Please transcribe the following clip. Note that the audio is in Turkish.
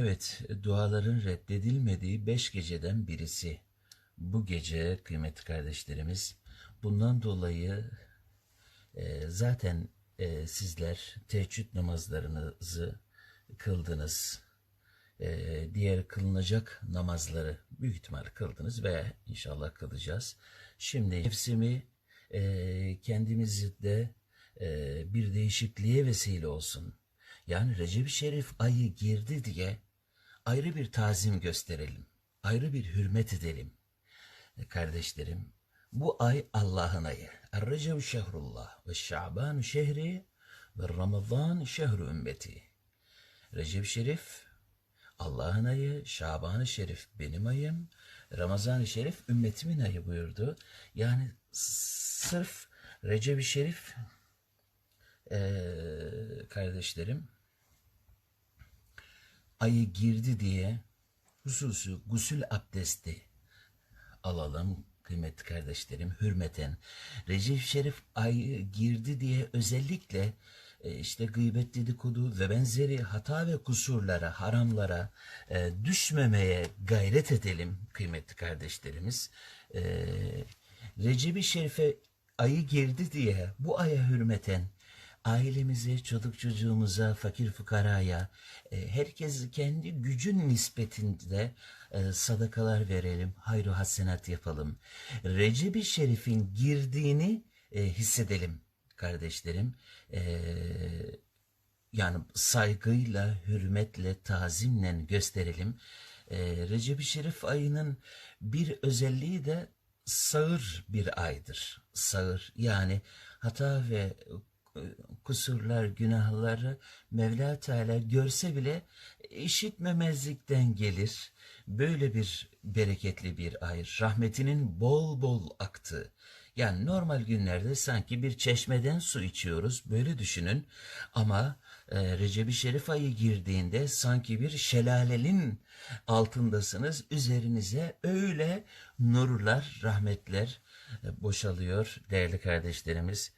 Evet, duaların reddedilmediği beş geceden birisi. Bu gece kıymetli kardeşlerimiz, bundan dolayı e, zaten e, sizler teheccüd namazlarınızı kıldınız. E, diğer kılınacak namazları büyük ihtimal kıldınız ve inşallah kılacağız. Şimdi nefsimi e, kendimizde e, bir değişikliğe vesile olsun. Yani Recep-i Şerif ayı girdi diye ayrı bir tazim gösterelim. Ayrı bir hürmet edelim. E, Kardeşlerim, bu ay Allah'ın ayı. Er-Recep şehrullah ve Şaban şehri ve Ramazan şehru ümmeti. Recep Şerif Allah'ın ayı, Şaban-ı Şerif benim ayım, Ramazan-ı Şerif ümmetimin ayı buyurdu. Yani sırf Recep-i Şerif eee, kardeşlerim ayı girdi diye hususu gusül abdesti alalım kıymetli kardeşlerim hürmeten. Recep Şerif ayı girdi diye özellikle e, işte gıybet dedikodu ve benzeri hata ve kusurlara, haramlara e, düşmemeye gayret edelim kıymetli kardeşlerimiz. E, Recep-i Şerif'e ayı girdi diye bu aya hürmeten ailemize, çocuk çocuğumuza, fakir fukaraya, e, herkes kendi gücün nispetinde e, sadakalar verelim, hayru hasenat yapalım. Recep-i Şerif'in girdiğini e, hissedelim kardeşlerim. Yani saygıyla, hürmetle, tazimle gösterelim. Recep-i Şerif ayının bir özelliği de sağır bir aydır. Sağır yani hata ve kusurlar, günahları Mevla Teala görse bile işitmemezlikten gelir. Böyle bir bereketli bir ay, rahmetinin bol bol aktığı. Yani normal günlerde sanki bir çeşmeden su içiyoruz, böyle düşünün. Ama e, Recep-i Şerif ayı girdiğinde sanki bir şelalenin altındasınız. Üzerinize öyle nurlar, rahmetler e, boşalıyor değerli kardeşlerimiz.